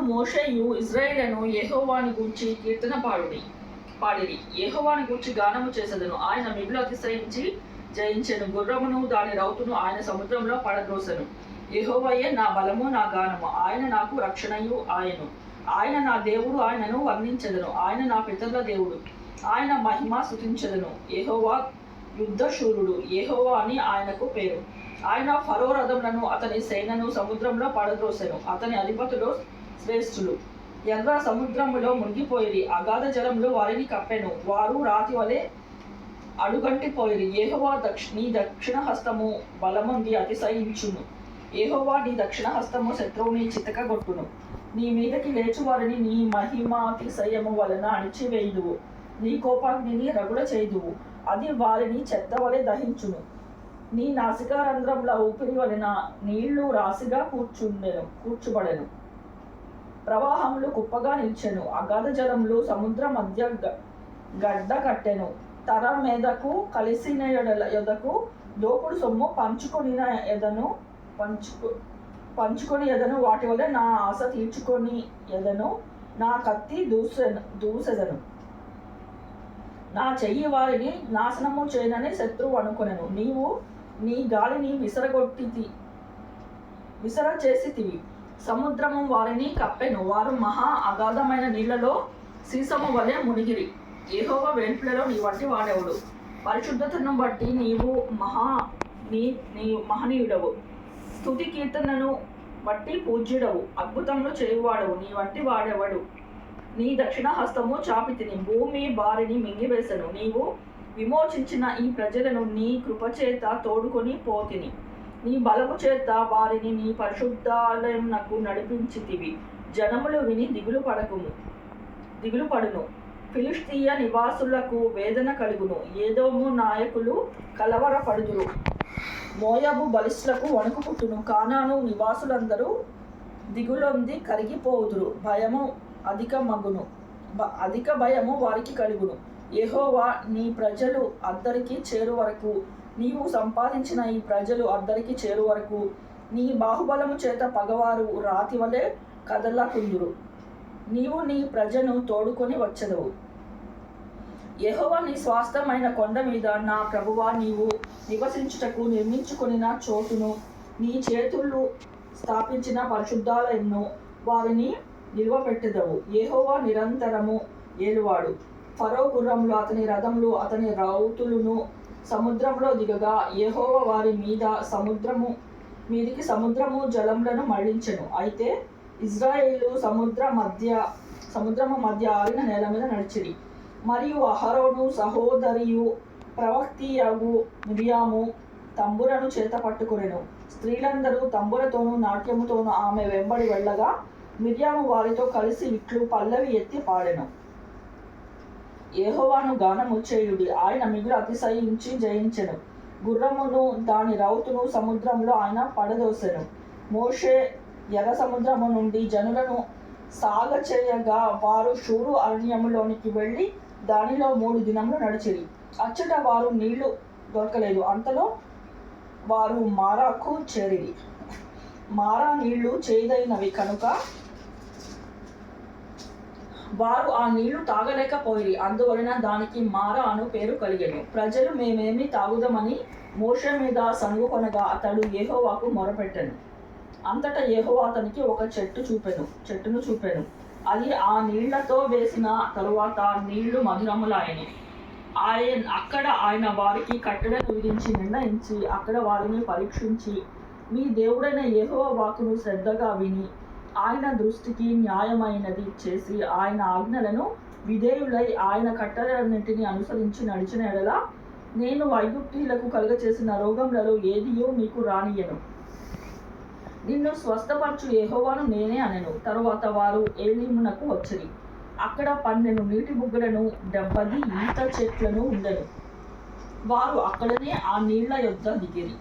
మోషేయు ఇజ్రాయేలను యహోవాని గూర్చి కీర్తన పాడుడి పాడిరి. యహోవాని గూర్చి గానము చేసెదను. ఆయన మిగులు అతిశయించి జయించెను. గుర్రమును దాని రౌతును ఆయన సముద్రంలో పడద్రోసెను. యహోవయ్యే నా బలము నా గానము. ఆయన నాకు రక్షణయు ఆయను. ఆయన నా దేవుడు ఆయనను వర్ణించదను. ఆయన నా పితరుల దేవుడు. ఆయన మహిమ స్థుతించెదను యెహోవా యుద్ధశూరుడు యెహోవా అని ఆయనకు పేరు. ఆయన ఫరో రథములను అతని సేనను సముద్రంలో పడద్రోసెను. అతని అధిపతులు శ్రేష్ఠులు. ఎర్ర సముద్రములో మునిగిపోయి అగాధ జలంలో వారిని కప్పెను. వారు రాతి వలె అడుగంటిపోయి ఏహోవా దక్ష నీ దక్షిణ హస్తము బలముంది అతిశయించును. ఏహోవా నీ దక్షిణ హస్తము శత్రువుని చితకగొట్టును. నీ మీదకి లేచు వారిని నీ మహిమాతిశయము వలన అణిచివేయుదువు. నీ కోపాగ్నిని రగుల చేయుదువు అది వారిని చెత్త వలె దహించును. నీ నాసికారంధ్రముల ఊపిరి వలన నీళ్ళు రాశిగా కూర్చుండెను కూర్చుబడెను. ప్రవాహములు కుప్పగా నిల్చెను అగాధ జలములు సముద్ర మధ్య గడ్డ కట్టెను. తర మీదకు కలిసిన ఎడల ఎదకు దోపుడు సొమ్ము పంచుకొనిన ఎదను పంచుకు పంచుకొని ఎదను వాటి వల్ల నా ఆశ తీర్చుకొని ఎదను నా కత్తి దూసెను దూసెదను. నా చెయ్యి వారిని నాశనము చేయనని శత్రువు అనుకునేను. నీవు నీ గాలిని విసరగొట్టి విసర చేసి సముద్రము వారిని కప్పెను. వారు మహా అగాధమైన నీళ్ళలో సీసము వలె మునిగిరి. ఏహోవ వేల్పులలో నీ వంటి వాడెవడు? పరిశుద్ధతను బట్టి నీవు మహా నీ నీ మహనీయుడవు. స్థుతి కీర్తనను బట్టి పూజ్యుడవు. అద్భుతములు చేయువాడవు. నీ వంటి వాడెవడు? నీ దక్షిణ హస్తము చాపితిని భూమి బారిని మింగివేశను నీవు విమోచించిన ఈ ప్రజలను నీ కృపచేత తోడుకొని పోతిని. నీ బలము చేత వారిని నీ పరిశుద్ధాలయంనకు నడిపించితివి. జనములు విని దిగులు పడకుము దిగులు పడును. ఫిలిస్తీయ నివాసులకు వేదన కలుగును. ఏదోము నాయకులు కలవరపడుదురు. మోయాబు బలిస్లకు వణుకు పుట్టును. కానాను నివాసులందరూ దిగులొంది కరిగిపోదురు. భయము అధిక మగును. బ- అధిక భయము వారికి కలుగును. ఎహోవా నీ ప్రజలు అద్దరికి చేరు వరకు నీవు సంపాదించిన ఈ ప్రజలు అద్దరికి చేరు వరకు నీ బాహుబలము చేత పగవారు రాతి వలె కదలకుందురు. నీవు నీ ప్రజను తోడుకొని వచ్చదవు. యహోవా నీ స్వాస్థమైన కొండ మీద నా ప్రభువా నీవు నివసించుటకు నిర్మించుకుని నా చోటును నీ చేతులు స్థాపించిన పరిశుద్ధాలయంను వారిని నిల్వపెట్టెదవు. ఏహోవా నిరంతరము ఏలువాడు. ఫరో గుర్రములు అతని రథములు అతని రౌతులను సముద్రంలో దిగగా ఏహోవ వారి మీద సముద్రము మీదికి సముద్రము జలములను మళ్ళించను. అయితే ఇజ్రాయేలు సముద్ర మధ్య సముద్రము మధ్య ఆరిన నేల మీద నడిచిరి. మరియు అహరోను సహోదరియు ప్రవక్తియగు మిరియాము తంబురను చేత పట్టుకొనెను. స్త్రీలందరూ తంబురతోనూ నాట్యముతోనూ ఆమె వెంబడి వెళ్ళగా మిర్యాము వారితో కలిసి ఇట్లు పల్లవి ఎత్తి పాడెను. ఏహోవాను గానము చేయుడి. ఆయన మిగులు అతిశయించి జయించెను. గుర్రమును దాని రౌతును సముద్రంలో ఆయన పడదోసెను. మోషే ఎర్ర సముద్రము నుండి జనులను సాగ చేయగా వారు షూరు అరణ్యములోనికి వెళ్ళి దానిలో మూడు దినములు నడిచిరి. అచ్చట వారు నీళ్ళు దొరకలేదు. అంతలో వారు మారాకు చేరిరి. మారా నీళ్ళు చేదైనవి కనుక వారు ఆ నీళ్ళు తాగలేకపోయి అందువలన దానికి మారా అను పేరు కలిగను. ప్రజలు మేమేమి తాగుదామని మోష మీద సంగుకొనగా అతడు ఏహోవాకు మొరపెట్టను. అంతటా యెహోవా అతనికి ఒక చెట్టు చూపెను. చెట్టును చూపెను. అది ఆ నీళ్ళతో వేసిన తరువాత నీళ్ళు మధురములాయను. ఆయన అక్కడ ఆయన వారికి కట్టడను విధించి నిర్ణయించి అక్కడ వారిని పరీక్షించి మీ దేవుడైన యెహోవా వాకును శ్రద్ధగా విని ఆయన దృష్టికి న్యాయమైనది చేసి ఆయన ఆజ్ఞలను విధేయులై ఆయన కట్టడలన్నింటినీ అనుసరించి నడిచిన ఎడల నేను ఐగుప్తీయులకు కలుగచేసిన రోగములలో ఏదియో మీకు రానియను నిన్ను స్వస్థపరచు ఏహోవాను నేనే అనెను. తరువాత వారు ఏలీమునకు వచ్చిరి. అక్కడ పన్నెండు నీటి బుగ్గలను డెబ్బది ఈత చెట్లను ఉండెను. వారు అక్కడనే ఆ నీళ్ళ యొద్ద దిగిరి.